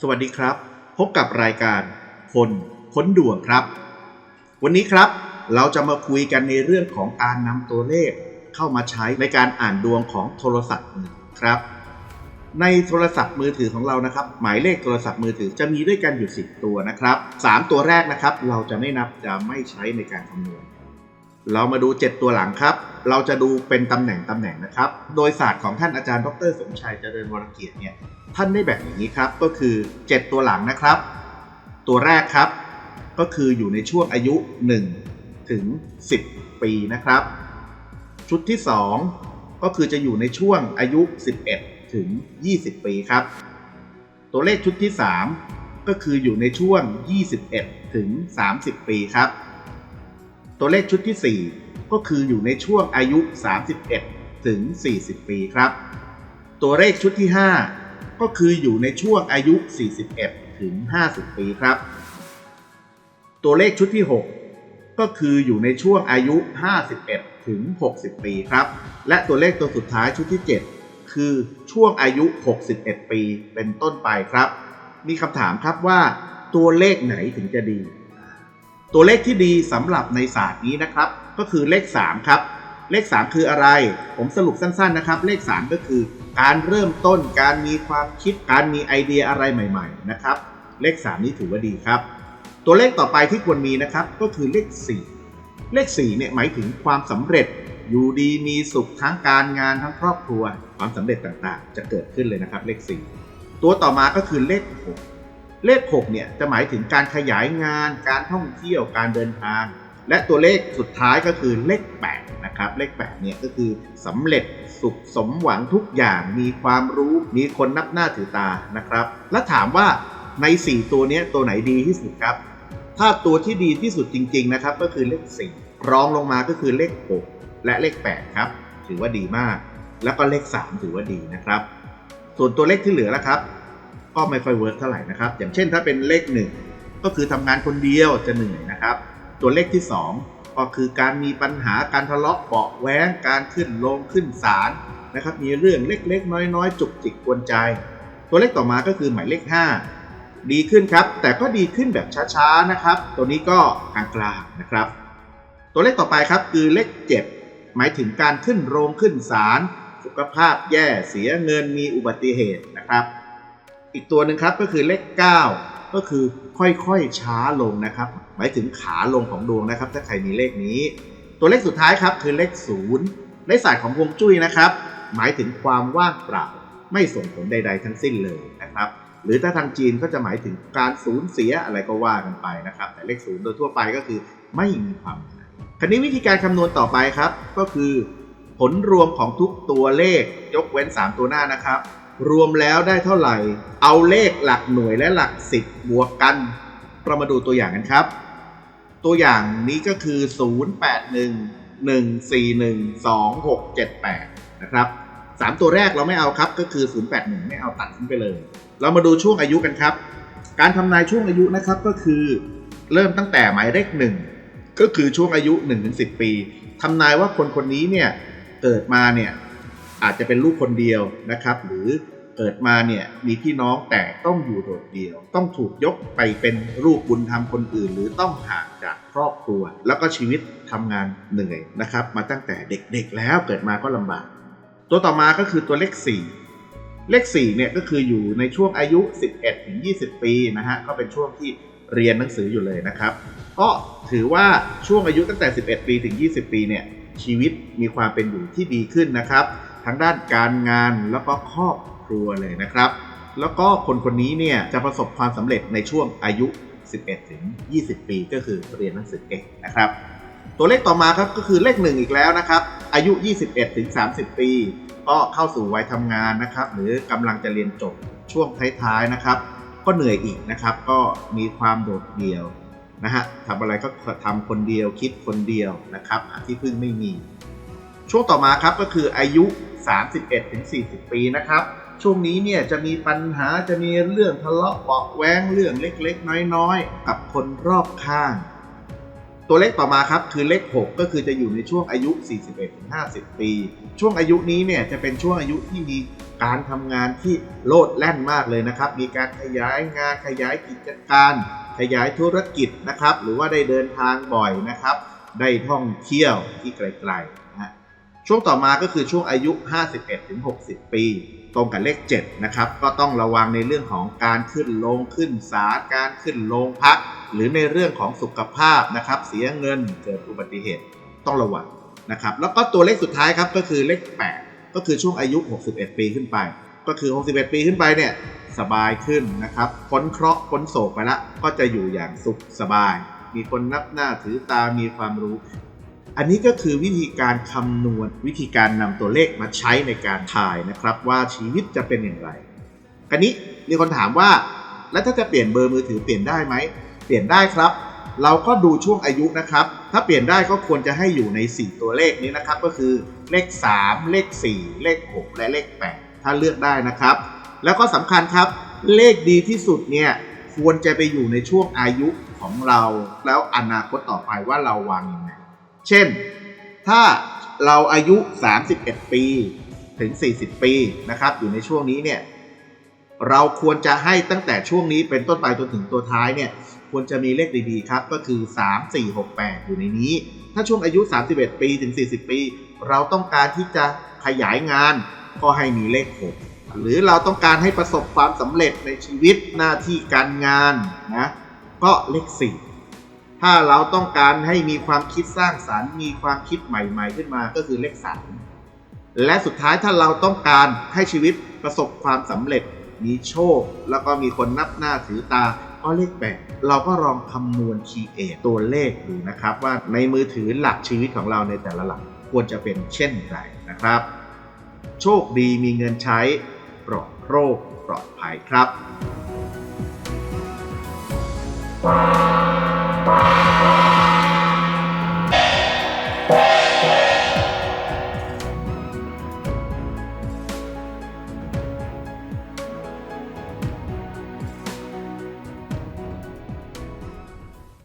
สวัสดีครับ พบกับรายการคนค้นดวงครับ วันนี้ครับเราจะมาคุยกันในเรื่องของการนำตัวเลขเข้ามาใช้ในการอ่านดวงของโทรศัพท์มือครับ ในโทรศัพท์มือถือของเรานะครับ หมายเลขโทรศัพท์มือถือจะมีด้วยกันอยู่ 10 ตัวนะครับ 3 ตัวแรกนะครับ เราจะไม่นับจะไม่ใช้ในการคำนวณ เรามาดู 7 ตัวหลังครับ เราจะดูเป็นตำแหน่งตำแหน่งนะครับ โดยศาสตร์ของท่านอาจารย์ ดร สมชัยเจริญวรเกียรติเนี่ย ท่านได้แบ่งอย่างนี้ครับ ก็คือ 7 ตัวหลังนะครับ ตัวแรกครับ ก็คืออยู่ในช่วงอายุ 1 ถึง 10 ปีนะครับ ชุดที่ 2 ก็คือจะอยู่ในช่วงอายุ 11 ถึง 20 ปีครับ ตัวเลขชุดที่ 3 ก็คืออยู่ในช่วง 21 ถึง 30 ปีครับ ตัวเลขชุดที่ 4 ก็คืออยู่ในช่วงอายุ 31 ถึง 40 ปีครับ ตัวเลขชุดที่ 5 ก็คืออยู่ในช่วงอายุ 41 ถึง 50 ปีครับ ตัวเลขชุดที่ 6 ก็คืออยู่ในช่วงอายุ 51 ถึง 60 ปีครับ และตัวเลขตัวสุดท้ายชุดที่ 7 คือช่วงอายุ 61 ปีเป็นต้นไปครับ มีคำถามครับว่าตัวเลขไหนถึงจะดี ตัวเลขที่ดีสำหรับในศาสตร์นี้นะครับ ก็คือเลข 3 ครับ เลข 3 คืออะไร ผมสรุปสั้นๆนะครับ เลข 3 ก็คือ การเริ่มต้นการมีความคิดการมีไอเดียอะไรใหม่ ๆ นะครับ เลข 3 นี้ถือว่าดีครับ ตัวเลขต่อไปที่ควรมีนะครับก็คือเลข 4 เลข4เนี่ยหมายถึงความสำเร็จอยู่ดีมีสุขทั้งการงานทั้งครอบครัว ความสำเร็จต่างๆ จะเกิดขึ้นเลยนะครับเลข 4 ตัวต่อมาก็คือเลข 6 เลข 6 เนี่ยจะหมายถึงการขยายงาน การท่องเที่ยว การเดินทาง และตัวเลขสุดท้ายก็คือเลข 8 นะครับ เลข 8 เนี่ยก็คือสำเร็จสุขสมหวังทุกอย่าง มีความรู้ มีคนนับหน้าถือตา นะครับ แล้วถามว่าใน 4 ตัวนี้ตัวไหนดีที่สุดครับ ถ้าตัวที่ดีที่สุดจริง ๆ นะครับ ก็คือเลข 4 รองลงมาก็คือเลข 6 และเลข 8 ครับ ถือว่าดีมาก แล้วก็เลข 3 ถือว่าดีนะครับ ส่วนตัวเลขที่เหลือแล้วครับ ก็ไม่ค่อยเวิร์กเท่าไหร่นะครับ อย่างเช่นถ้าเป็นเลข 1 ก็คือทำงานคนเดียวจะเหนื่อยนะครับ ตัวเลขที่ 2 ก็คือการมีปัญหาการทะเลาะเบาะแว้งการขึ้นลงขึ้นศาลนะครับมีเรื่องเล็กๆ น้อยๆ จุกจิกกวนใจ ตัวเลขต่อมาก็คือหมายเลข 5 ดีขึ้นครับ แต่ก็ดีขึ้นแบบช้าๆนะครับ ตัวนี้ก็กลางๆนะครับ ตัวเลขต่อไปครับคือเลข 7 หมายถึงการขึ้นโรงขึ้นศาลสุขภาพแย่เสียเงินมีอุบัติเหตุนะครับ อีกตัวหนึ่งครับก็คือเลข 9 ก็คือค่อยๆช้าลงนะครับ หมายถึงขาลงของดวงนะครับ ถ้าใครมีเลขนี้ ตัวเลขสุดท้ายครับคือเลข 0 ในศาสตร์ของฮวงจุ้ยนะครับ หมายถึงความว่างเปล่าไม่ส่งผลใด ๆ ทั้งสิ้นเลยนะครับ หรือถ้าทางจีนก็จะหมายถึงการสูญเสียอะไรก็ว่ากันไปนะครับ แต่เลข0โดยทั่วไปก็คือไม่มีความหมายคราวนี้วิธีการคำนวณต่อไปครับ ก็คือ ผลรวมของทุกตัวเลขยกเว้น 3 ตัวหน้านะครับ รวมแล้วได้เท่าไหร่ เอาเลขหลักหน่วยและหลักสิบบวกกันเรามาดูตัวอย่างกันครับ ตัวอย่างนี้ก็คือ 081 141 2678 นะครับ 3 ตัวแรกเราไม่เอาครับก็คือ 081 ไม่เอาตัดทิ้งไปเลย เรามาดูช่วงอายุกันครับ การทำนายช่วงอายุนะครับก็คือ เริ่มตั้งแต่หมายเลข 1 ก็คือช่วงอายุ 1-10 ปีทำนายว่าคนคนนี้เนี่ยเกิดมาเนี่ย อาจจะเป็นลูกคนเดียวนะครับ หรือเกิดมาเนี่ยมีพี่น้องแต่ต้องอยู่โดดเดี่ยว ต้องถูกยกไปเป็นลูกบุญธรรมคนอื่น หรือต้องห่างจากครอบครัว แล้วก็ชีวิตทำงานเหนื่อยนะครับ มาตั้งแต่เด็กๆแล้วเกิดมาก็ลำบาก ตัวต่อมาก็คือตัวเลข 4 เลข4เนี่ยก็คืออยู่ในช่วงอายุ 11ถึง20 ปีนะฮะก็เป็นช่วงที่เรียนหนังสืออยู่เลยนะครับ ก็ถือว่าช่วงอายุตั้งแต่ 11 ปีถึง 20 ปีเนี่ยชีวิตมีความเป็นอยู่ที่ดีขึ้นนะครับ ทั้งด้านการงานแล้วก็ครอบครัวเลยนะครับ แล้วก็คนคนนี้เนี่ยจะประสบความสำเร็จในช่วงอายุ 11 ถึง 20 ปีก็คือเรียนหนังสือเก่งนะครับ ตัวเลขต่อมาครับก็คือเลขหนึ่งอีกแล้วนะครับ อายุ 21 ถึง 30 ปี ก็เข้าสู่วัยทำงานนะครับ หรือกำลังจะเรียนจบช่วงท้ายๆนะครับ ก็เหนื่อยอีกนะครับ ก็มีความโดดเดี่ยวนะฮะทำอะไรก็ทำคนเดียวคิดคนเดียวนะครับที่พึ่งไม่มี ช่วงต่อมาครับก็คืออายุ 31ถึง40 ปีนะครับ ช่วงนี้เนี่ยจะมีปัญหาจะมีเรื่องทะเลาะเบาแว้งเรื่องเล็กๆ น้อยๆ กับคนรอบข้าง ตัวเลขต่อมาครับคือเลข 6 ก็คือจะอยู่ในช่วงอายุ 41-50 ปี ช่วงอายุนี้เนี่ยจะเป็นช่วงอายุที่มีการทำงานที่โลดแล่นมากเลยนะครับ มีการขยายงานขยายกิจการ ขยายธุรกิจนะครับ หรือว่าได้เดินทางบ่อยนะครับ ได้ท่องเที่ยวที่ไกลๆ ช่วงต่อมาก็คือช่วงอายุ 51-60 ปี ตรงกับเลข 7 นะครับ ก็ต้องระวังในเรื่องของการขึ้นลงขึ้นศาลการขึ้นโรงพัก หรือในเรื่องของสุขภาพนะครับ เสียเงินเกิดอุบัติเหตุต้องระวังนะครับ แล้วก็ตัวเลขสุดท้ายครับก็คือเลข 8 ก็คือช่วงอายุ 61 ปีขึ้นไป ก็คือ 61 ปีขึ้นไปเนี่ยสบายขึ้นนะครับพ้นเคราะห์พ้นโศกไปละก็จะอยู่อย่างสุขสบาย มีคนนับหน้าถือตามีความรู้ อันนี้ก็คือวิธีการคำนวณวิธีการนำตัวเลขมาใช้ในการถ่ายนะครับ ว่าชีวิตจะเป็นอย่างไรกันนี้มีคนถามว่า แล้วถ้าจะเปลี่ยนเบอร์มือถือเปลี่ยนได้ไหมเปลี่ยนได้ครับ เราก็ดูช่วงอายุนะครับ ถ้าเปลี่ยนได้ก็ควรจะให้อยู่ใน 4 ตัวเลขนี้นะครับ ก็คือเลข 3 เลข 4 เลข 6 และเลข 8 ถ้าเลือกได้นะครับ แล้วก็สำคัญครับ เลขดีที่สุดเนี่ยควรจะไปอยู่ในช่วงอายุของเรา แล้วอนาคตต่อไปว่าเราวางยัง เช่น ถ้าเราอายุ 31 ปีถึง 40 ปีนะครับ อยู่ในช่วงนี้เนี่ยเราควรจะให้ตั้งแต่ช่วงนี้เป็นต้นไปจนถึงตัวท้ายเนี่ยควรจะมีเลขดีๆครับ ก็คือ 3 4 6 8 อยู่ในนี้ ถ้าช่วงอายุ 31 ปีถึง 40 ปี เราต้องการที่จะขยายงานก็ให้มีเลข 6 หรือเราต้องการให้ประสบความสำเร็จในชีวิตหน้าที่การงานนะก็เลข 4 ถ้าเราต้องการให้มีความคิดสร้างสารรค์ มีความคิดใหม่ๆ ขึ้นมาก็คือเลข3และสุดท้ายถ้าเราต้องการให้ชีวิตประสบความสำเร็จ มีโชค แล้วก็มีคนนับหน้าถือตาก็เลขแปดเราก็ลองคำนวณคีเอทตัวเลขดูนะครับ ว่าในมือถือหลักชีวิตของเราในแต่ละหลักควรจะเป็นเช่นไรนะครับ โชคดีมีเงินใช้ปลอดโรคปลอดภัยครับ Bye.